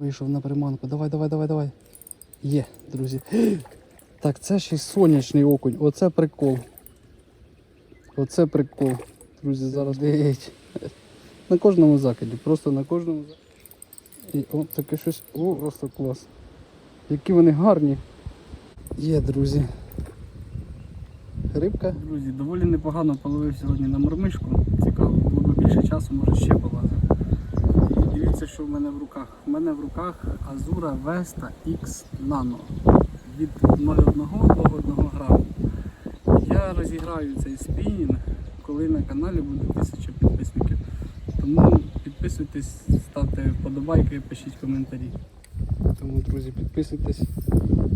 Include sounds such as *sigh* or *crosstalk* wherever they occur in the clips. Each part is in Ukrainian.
Вийшов на приманку. Давай, давай, давай, давай. Є, друзі. *gasps* Так, це ще й сонячний окунь. Оце прикол. Оце прикол. Друзі, зараз дивіть. *laughs* На кожному закиді, просто на кожному закиді. І о, таке щось. О, просто клас. Які вони гарні. Є, друзі. Рибка. Друзі, доволі непогано половив сьогодні на мормишку. Цікаво, було б більше часу, може ще полазив. Дивіться, що в мене в руках. У мене в руках Azura Vesta X Nano від 0,1 до 1 граму. Я розіграю цей спінінг, коли на каналі буде 1000 підписників. Тому підписуйтесь, ставте вподобайки, пишіть коментарі. Тому, друзі, підписуйтесь,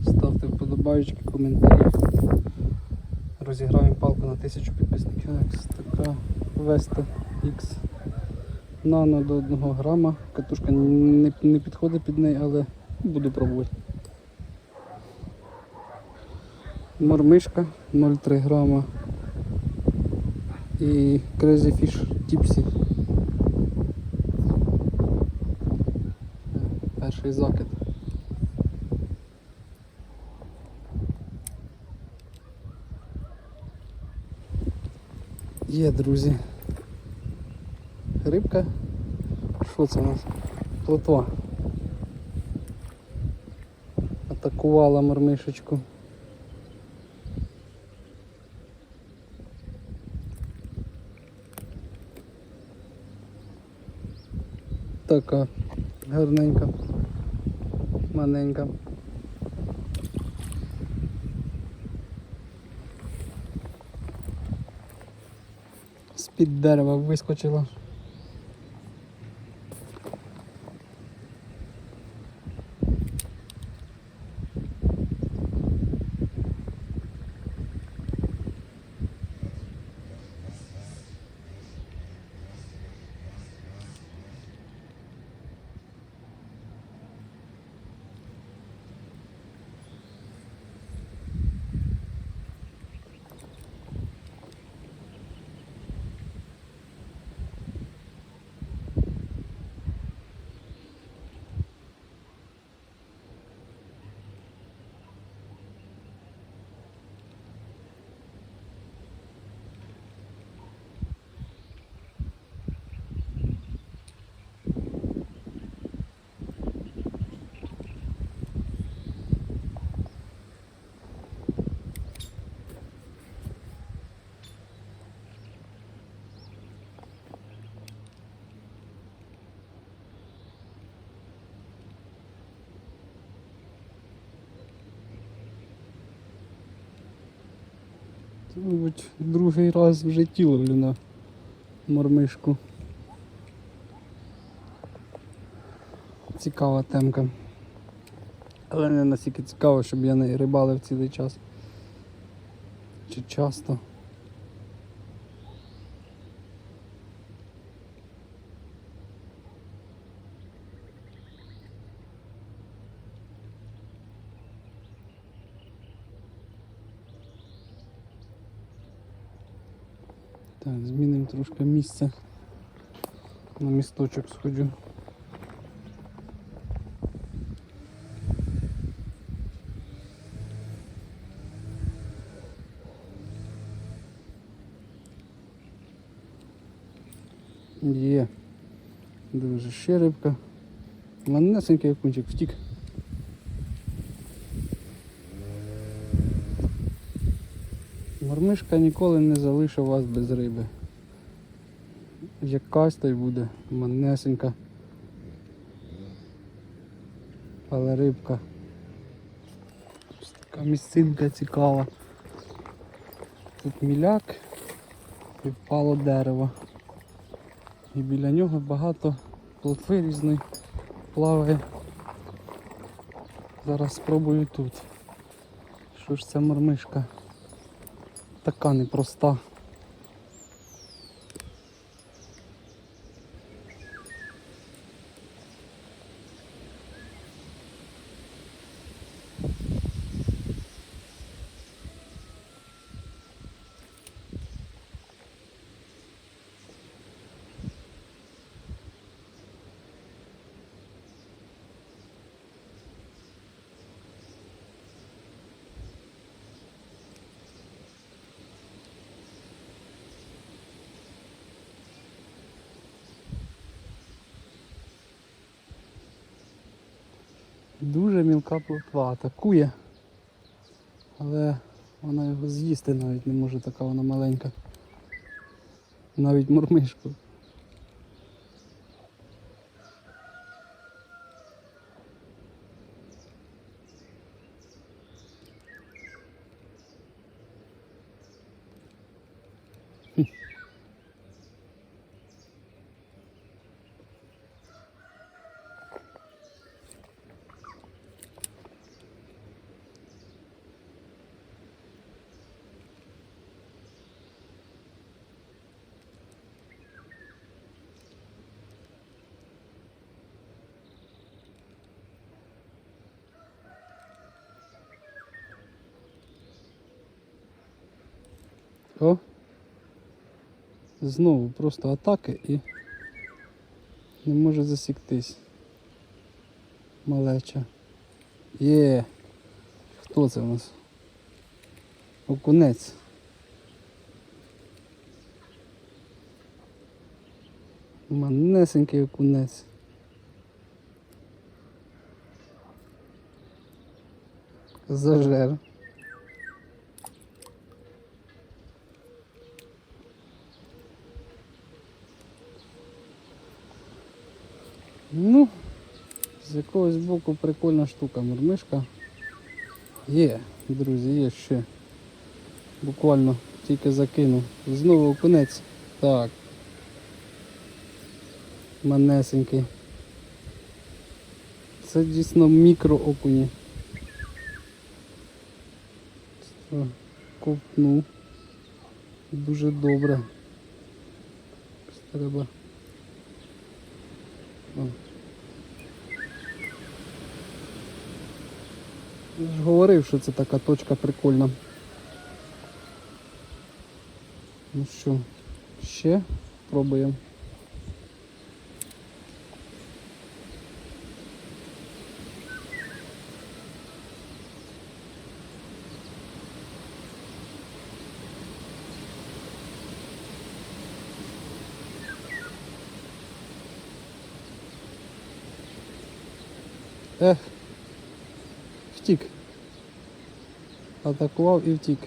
ставте вподобайки, коментарі. Розіграємо палку на 1000 підписників. Така Vesta X Nano до 1 грама. Катушка не, не підходить під неї, але буду пробувати. Мормишка 0,3 грама і Crazy Fish Tipsy. Перший закид. Є, друзі. Рибка. Що це у нас? Плотва. Атакувала мормишечку. Така гарненька, маленька. З-під дерева вискочила. Мабуть, другий раз в житті ловлю на мормишку. Цікава темка. Але не настільки цікаво, щоб я не рибалив цілий час. Чи часто. Так, змінимо трошки місце. На місточок сходжу. Є. Дуже ще рибка. Манесенький окунчик втік. Мормишка ніколи не залишить вас без риби. Якась та й буде манесенька. Але рибка. Така місцинка цікава. Тут міляк і впало дерево. І біля нього багато плотви різної плаває. Зараз спробую тут. Що ж це мормишка? Така непроста. Дуже мілка плотва, атакує. Але вона його з'їсти навіть не може, така вона маленька. Навіть мурмишку. О! Знову просто атаки і не може засіктись. Малеча. Є. Хто це у нас? Окунець. Манесенький окунець. Зажер. Ну, з якогось боку прикольна штука, мурмишка. Є, друзі, є ще. Буквально тільки закинув. Знову окунець. Так. Манесенький. Це дійсно мікроокуні. Що, Дуже добре. Треба. О. Я ж говорив, що це така точка прикольна. Ну що, ще пробуємо. Ех, втік. Атакував і втік.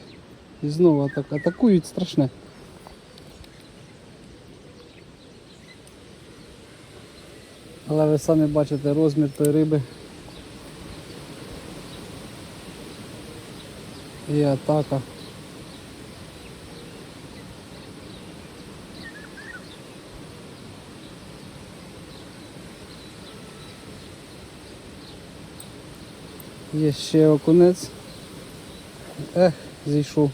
І знову атак... атакують страшне. Але ви самі бачите розмір тої риби. І атака. Є ще окунець. Ех, зійшов.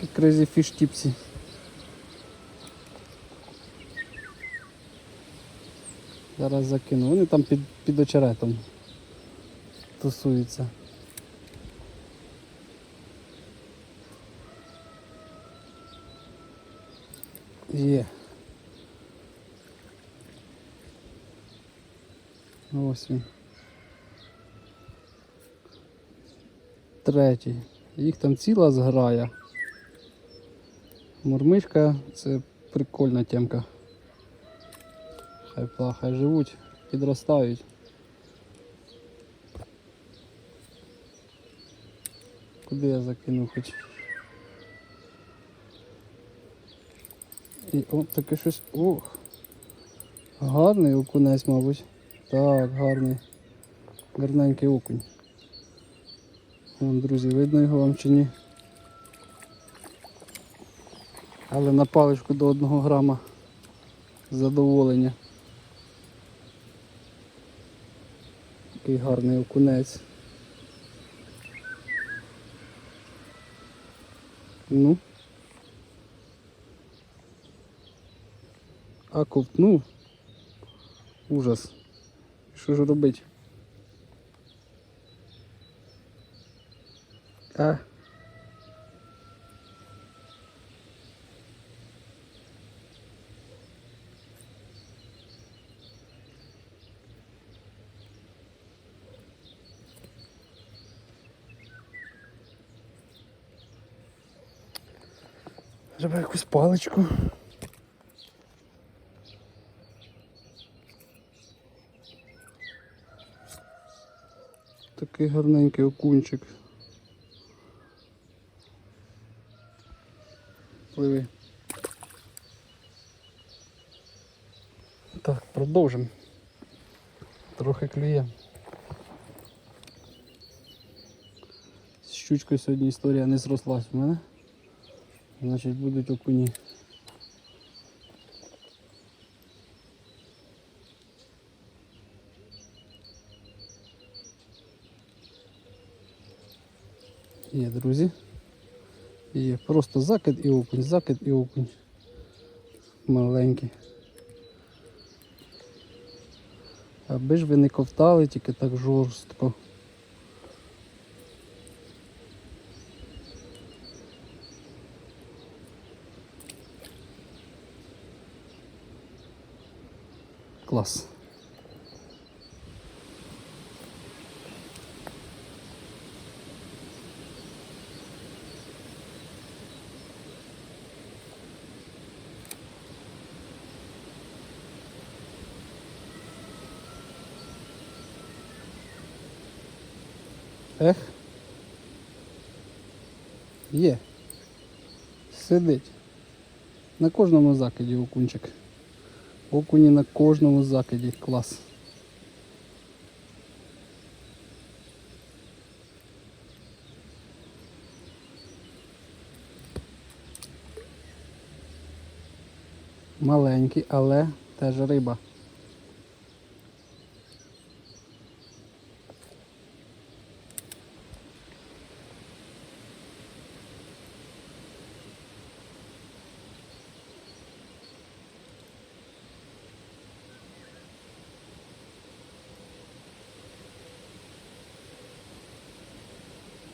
Такі fish тіпсі. Зараз закину. Вони там під, під очеретом тусуються. Є. Ось він. Третій. Їх там ціла зграя. Мурмишка це прикольна темка. Хай плахай живуть, підростають. Куди я закинув хоч? І о, таке щось. Ох! Гарний окунець, мабуть. Так, гарний. Гарненький окунь. Вон, друзі, видно його вам чи ні. Але на паличку до одного грама задоволення. Такий гарний окунець. Ну. А ковтнув. Ужас. Що ж робити? А. Треба якусь паличку. Такий гарненький окунчик. Пливи. Так, продовжимо. Трохи клює. З щучкою сьогодні історія не зрослась в мене. Значить будуть окуні. Є, друзі. Є просто закид і окунь, закид і окунь. Маленький. Аби ж ви не ковтали тільки так жорстко. Клас. Ех. Є. Сидить. На кожному закиді окунчик. Окуні на кожному закиді. Клас. Маленький, але теж риба.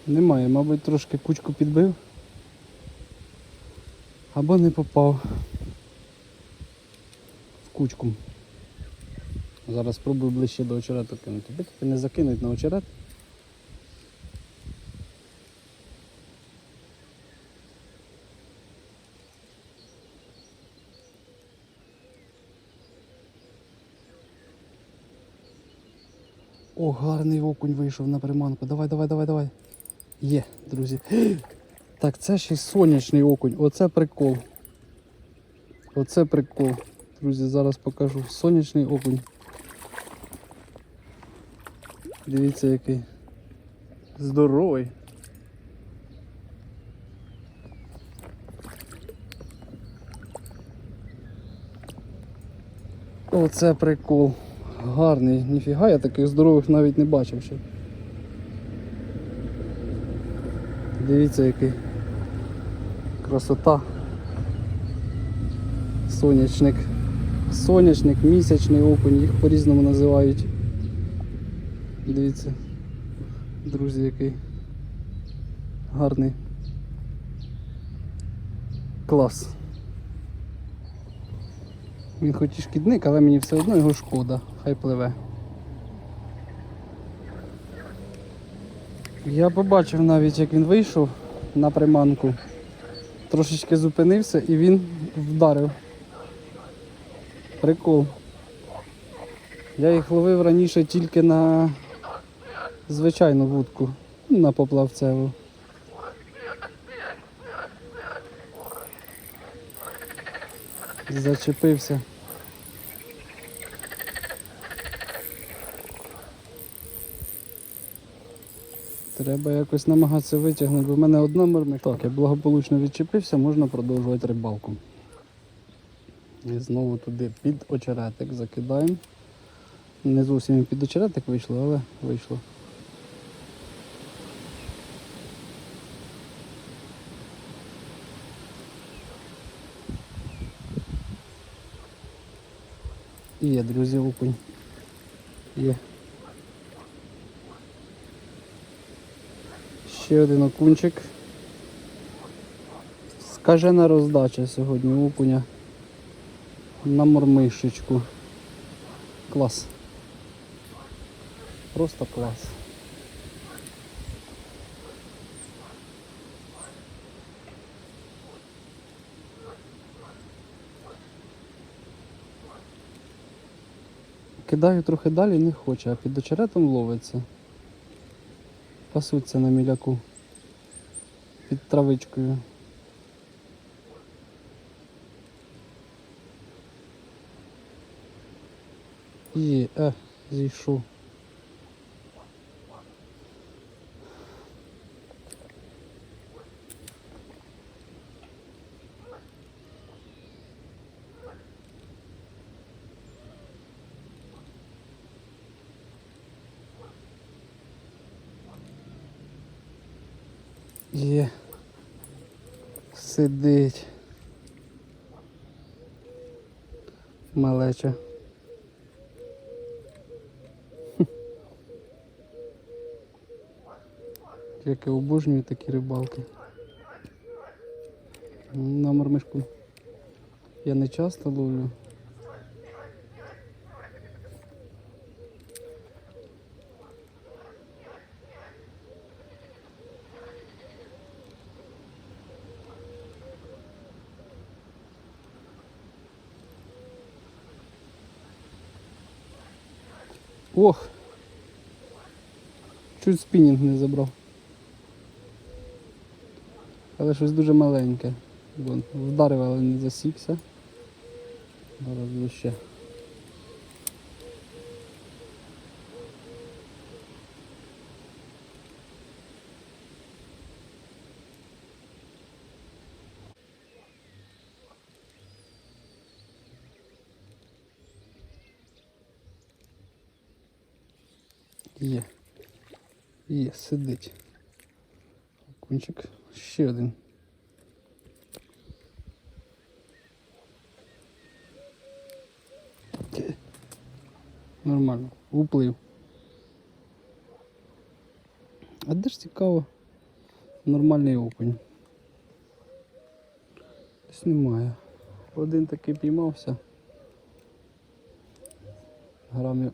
Немає, мабуть, трошки кучку підбив. Або не попав в кучку. Зараз спробую ближче до очерету кинути. Би тільки не закинуть на очерет. О, гарний окунь вийшов на приманку. Давай, давай, давай, давай. Є, друзі. Так, це ще й сонячний окунь. Оце прикол. Оце прикол. Друзі, зараз покажу. Сонячний окунь. Дивіться який. Здоровий. Оце прикол. Гарний. Ніфіга, я таких здорових навіть не бачив ще. Дивіться який красота. Сонячник. Сонячник, місячний окунь, їх по-різному називають. Дивіться, друзі, який гарний. Клас. Він хоч і шкідник, але мені все одно його шкода, хай пливе. Я побачив навіть, як він вийшов на приманку, трошечки зупинився і він вдарив. Прикол. Я їх ловив раніше тільки на звичайну вудку, ну, на поплавцеву. Зачепився. Треба якось намагатися витягнути, бо в мене одна мирмишка. Так, я благополучно відчепився, можна продовжувати рибалку. І знову туди під очеретик закидаємо. Не зовсім під очеретик вийшло, але вийшло. І є, друзі, окунь. Є. Ще один окунчик. Скажена роздача сьогодні окуня на мормишечку. Клас. Просто клас. Кидаю трохи далі, не хоче, а під очеретом ловиться. Пасуться на міляку під травичкою. І е, зійшов. Є. Сидить. Малеча. Як я обожнюю такі рибалки. На мормишку я не часто ловлю. Ох! Чуть спінінг не забрав. Але щось дуже маленьке. Вон, вдарив, але не засікся. Зараз ще. Є. Сидить. Кунчик. Ще один. Нормально. Уплив. А де ж цікаво? Нормальний окунь. Десь немає. Один такий піймався. Грамів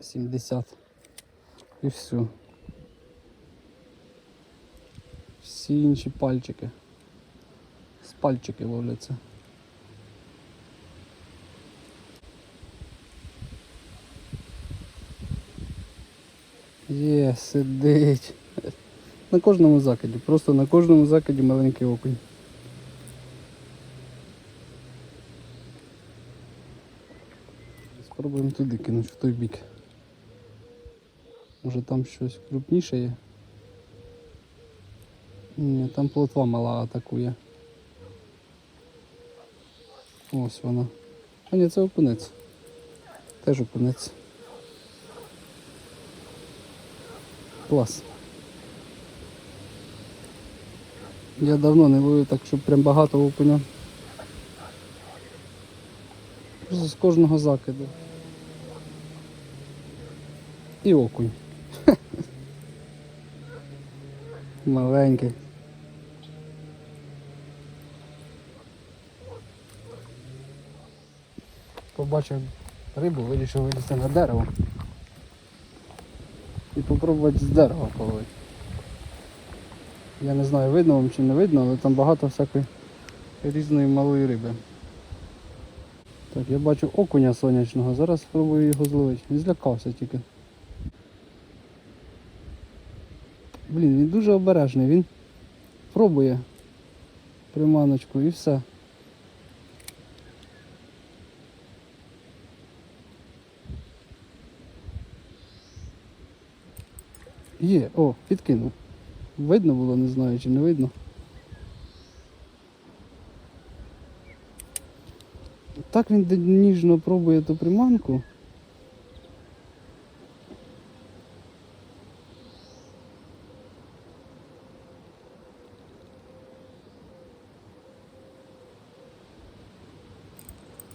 70. І все. Всі інші пальчики. З пальчики ловляться. Є, сидить. На кожному закиді, просто на кожному закиді маленький окунь. Спробуємо туди кинути, в той бік. Може там щось крупніше є? Ні, там плотва мала атакує. Ось вона. А ні, це окунець. Теж окунець. Клас. Я давно не ловив так, щоб прям багато окуня. Просто з кожного закиду. І окунь. Маленький. Побачив рибу, вирішив вилізти на дерево. І попробувати з дерева половити. Я не знаю, видно вам чи не видно, але там багато всякої різної малої риби. Так, я бачу окуня сонячного, зараз спробую його зловити. Не злякався тільки. Блін, він дуже обережний, він пробує приманочку і все. Є, о, підкинув. Видно було, не знаю, чи не видно. Так він ніжно пробує ту приманку.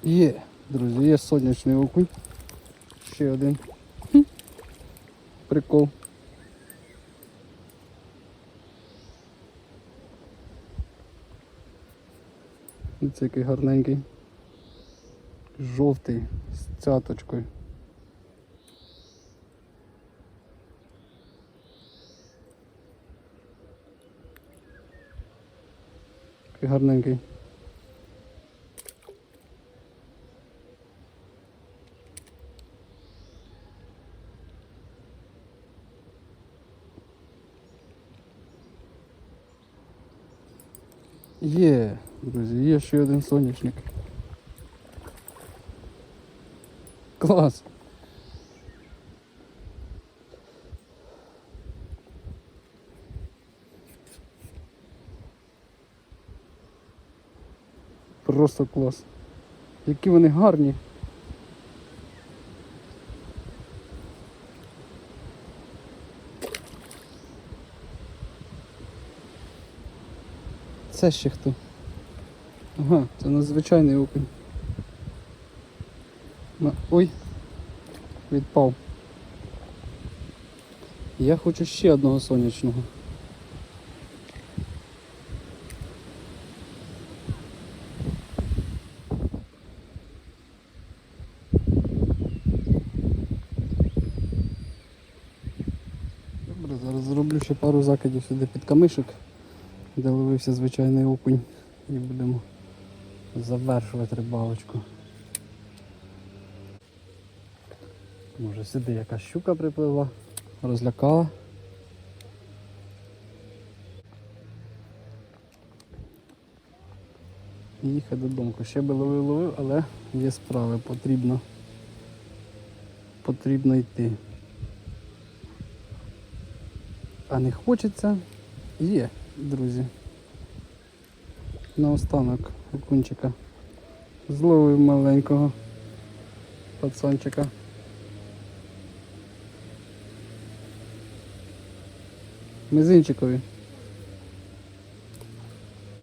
Є, друзі, є сонячний окунь. Ще один. Хм. Прикол. Ось який гарненький. Жовтий з цяточкою. Такий гарненький. Є, друзі, є ще один соняшник. Клас. Просто клас. Які вони гарні. Це ще хто? Ага, це надзвичайний окунь. Ой, відпав. Я хочу ще одного сонячного. Добре, зараз зроблю ще пару закидів сюди під камишок, де ловився звичайний окунь. І будемо завершувати рибалочку. Може сюди якась щука припливла, розлякала. І їхати додому. Ще би ловив, ловив, але є справи, потрібно. Потрібно йти. А не хочеться. Є, друзі. Наостанок окунчика. Зловив маленького пацанчика. Мизинчикові.